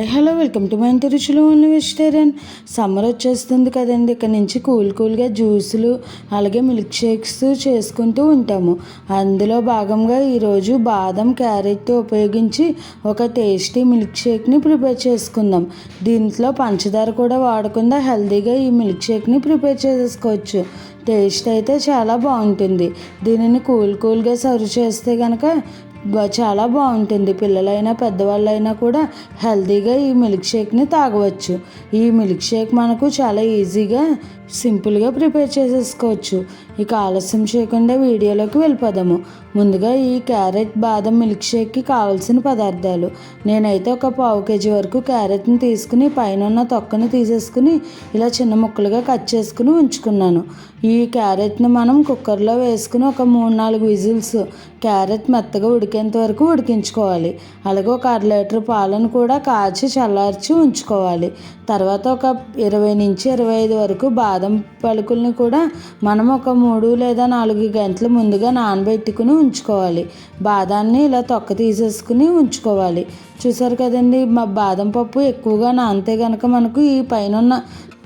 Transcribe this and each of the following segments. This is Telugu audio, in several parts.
Hi hello welcome to my ఇంటి రుచులు వెజిటేరియన్. సమ్మర్ వచ్చేస్తుంది కదండి ఇక్కడ నుంచి కూల్ కూల్గా జ్యూసులు అలాగే మిల్క్ షేక్స్ చేసుకుంటూ ఉంటాము. అందులో భాగంగా ఈరోజు బాదం క్యారెట్ ఉపయోగించి ఒక టేస్టీ మిల్క్ షేక్ని ప్రిపేర్ చేసుకుందాం. దీంట్లో పంచదార కూడా వాడకుండా హెల్తీగా ఈ మిల్క్ షేక్ని ప్రిపేర్ చేసుకోవచ్చు. టేస్ట్ అయితే చాలా బాగుంటుంది. దీనిని కూల్ కూల్గా సర్వ్ చేస్తే కనుక చాలా బాగుంటుంది. పిల్లలైనా పెద్దవాళ్ళైనా కూడా హెల్తీగా ఈ మిల్క్ షేక్ని తాగవచ్చు. ఈ మిల్క్ షేక్ మనకు చాలా ఈజీగా సింపుల్గా ప్రిపేర్ చేసేసుకోవచ్చు. ఇక ఆలస్యం చేయకుండా వీడియోలోకి వెళ్ళిపోదాము. ముందుగా ఈ క్యారెట్ బాదం మిల్క్ షేక్కి కావాల్సిన పదార్థాలు. నేనైతే ఒక పావు కేజీ వరకు క్యారెట్ని తీసుకుని పైన ఉన్న తొక్కని తీసేసుకుని ఇలా చిన్న ముక్కలుగా కట్ చేసుకుని ఉంచుకున్నాను. ఈ క్యారెట్ని మనం కుక్కర్లో వేసుకుని ఒక మూడు నాలుగు విజిల్స్ క్యారెట్ మెత్తగా ఉడికేంత వరకు ఉడికించుకోవాలి. అలాగే ఒక అర లీటర్ పాలను కూడా కాచి చల్లార్చి ఉంచుకోవాలి. తర్వాత ఒక ఇరవై నుంచి ఇరవై ఐదు వరకు బాదం పలుకుల్ని కూడా మనం ఒక మూడు లేదా నాలుగు గంటలు ముందుగా నానబెట్టుకుని ఉంచుకోవాలి. బాదాన్ని ఇలా తొక్క తీసేసుకుని ఉంచుకోవాలి. చూసారు కదండి మా బాదం పప్పు ఎక్కువగా నానితే కనుక మనకు ఈ పైన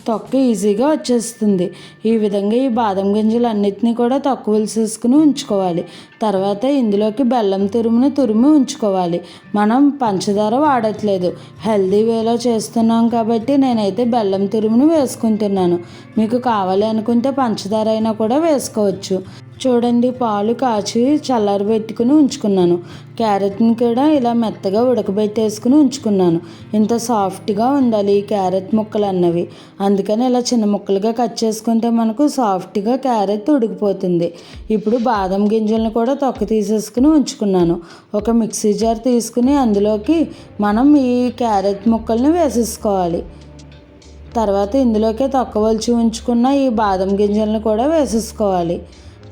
తొక్క ఈజీగా వచ్చేస్తుంది. ఈ విధంగా ఈ బాదం గింజలు అన్నిటినీ కూడా తొక్క వేసేసుకుని ఉంచుకోవాలి. తర్వాత ఇందులోకి బెల్లం తురుమును తురిమి ఉంచుకోవాలి. మనం పంచదార వాడట్లేదు. హెల్దీ వేలో చేస్తున్నాం కాబట్టి నేనైతే బెల్లం తురుమును వేసుకుంటున్నాను. మీకు కావాలి అనుకుంటే పంచదార అయినా కూడా వేసుకోవచ్చు. చూడండి పాలు కాచి చల్లారబెట్టుకుని ఉంచుకున్నాను. క్యారెట్ని కూడా ఇలా మెత్తగా ఉడకబెట్టేసుకుని ఉంచుకున్నాను. ఇంత సాఫ్ట్గా ఉండాలి ఈ క్యారెట్ ముక్కలు అన్నవి. అందుకని ఇలా చిన్న ముక్కలుగా కట్ చేసుకుంటే మనకు సాఫ్ట్గా క్యారెట్ ఉడికిపోతుంది. ఇప్పుడు బాదం గింజలను కూడా తొక్క తీసేసుకుని ఉంచుకున్నాను. ఒక మిక్సీ జార్ తీసుకుని అందులోకి మనం ఈ క్యారెట్ ముక్కల్ని వేసేసుకోవాలి. తర్వాత ఇందులోకే తొక్కవలచి ఉంచుకున్న ఈ బాదం గింజలను కూడా వేసేసుకోవాలి.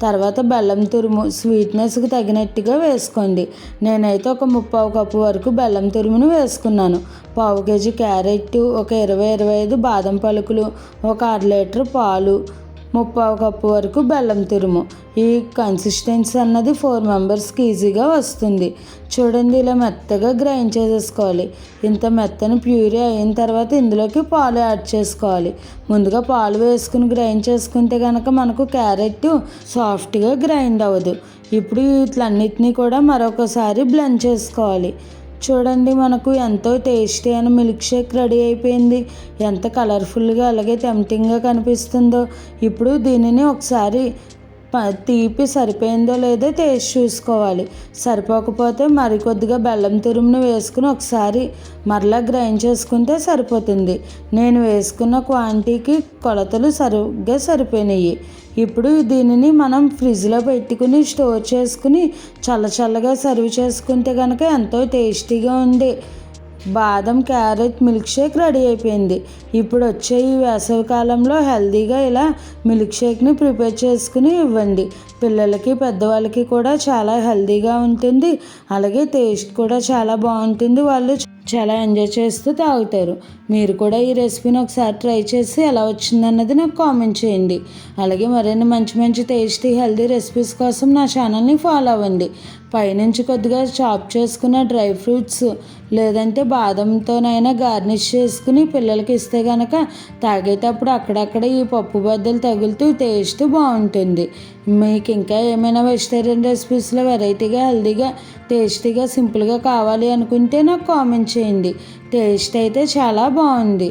తర్వాత బెల్లం తురుము స్వీట్నెస్కి తగినట్టుగా వేసుకోండి. నేనైతే ఒక ముప్పావు కప్పు వరకు బెల్లం తురుమును వేసుకున్నాను. పావు కేజీ క్యారెట్ ఒక ఇరవై ఇరవై ఐదు బాదం పలుకులు ఒక అర లీటర్ పాలు ముప్పావు కప్పు వరకు బెల్లం తురుము. ఈ కన్సిస్టెన్సీ అన్నది ఫోర్ మెంబర్స్కి ఈజీగా వస్తుంది. చూడండి ఇలా మెత్తగా గ్రైండ్ చేసేసుకోవాలి. ఇంత మెత్తని ప్యూరీ అయిన తర్వాత ఇందులోకి పాలు యాడ్ చేసుకోవాలి. ముందుగా పాలు వేసుకుని గ్రైండ్ చేసుకుంటే కనుక మనకు క్యారెట్ సాఫ్ట్గా గ్రైండ్ అవ్వదు. ఇప్పుడు వీటిలన్నిటినీ కూడా మరొకసారి బ్లెండ్ చేసుకోవాలి. చూడండి మనకు ఎంతో టేస్టీ అయిన మిల్క్ షేక్ రెడీ అయిపోయింది. ఎంత కలర్ఫుల్గా అలాగే టెంప్టింగ్గా కనిపిస్తుందో. ఇప్పుడు దీనిని ఒకసారి తీపి సరిపోయిందో లేదో టేస్ట్ చూసుకోవాలి. సరిపోకపోతే మరికొద్దిగా బెల్లం తురుమును వేసుకుని ఒకసారి మరలా గ్రైండ్ చేసుకుంటే సరిపోతుంది. నేను వేసుకున్న క్వాంటిటీకి కొలతలు సరిగ్గా సరిపోయినాయి. ఇప్పుడు దీనిని మనం ఫ్రిడ్జ్లో పెట్టుకుని స్టోర్ చేసుకుని చల్ల చల్లగా సర్వ్ చేసుకుంటే కనుక ఎంతో టేస్టీగా ఉండే బాదం క్యారెట్ మిల్క్ షేక్ రెడీ అయిపోయింది. ఇప్పుడు వచ్చే ఈ వేసవికాలంలో హెల్దీగా హెల్తీగా ఇలా మిల్క్ షేక్ని ప్రిపేర్ చేసుకుని ఇవ్వండి. పిల్లలకి పెద్దవాళ్ళకి కూడా చాలా హెల్తీగా ఉంటుంది. అలాగే టేస్ట్ కూడా చాలా బాగుంటుంది. వాళ్ళు చాలా ఎంజాయ్ చేస్తూ తాగుతారు. మీరు కూడా ఈ రెసిపీని ఒకసారి ట్రై చేసి ఎలా వచ్చిందన్నది నాకు కామెంట్ చేయండి. అలాగే మరిన్ని మంచి మంచి టేస్టీ హెల్తీ రెసిపీస్ కోసం నా ఛానల్ని ఫాలో అవ్వండి. పైనుంచి కొద్దిగా చాప్ చేసుకున్న డ్రై ఫ్రూట్స్ లేదంటే బాదంతోనైనా గార్నిష్ చేసుకుని పిల్లలకి ఇస్తే కనుక తాగేటప్పుడు అక్కడక్కడ ఈ పప్పు బద్దలు తగులుతూ టేస్ట్ బాగుంటుంది. మీకు ఇంకా ఏమైనా వెజిటేరియన్ రెసిపీస్లో వెరైటీగా హెల్తీగా టేస్టీగా సింపుల్గా కావాలి అనుకుంటే నాకు కామెంట్ చేయండి. టేస్ట్ అయితే చాలా బాగుంది.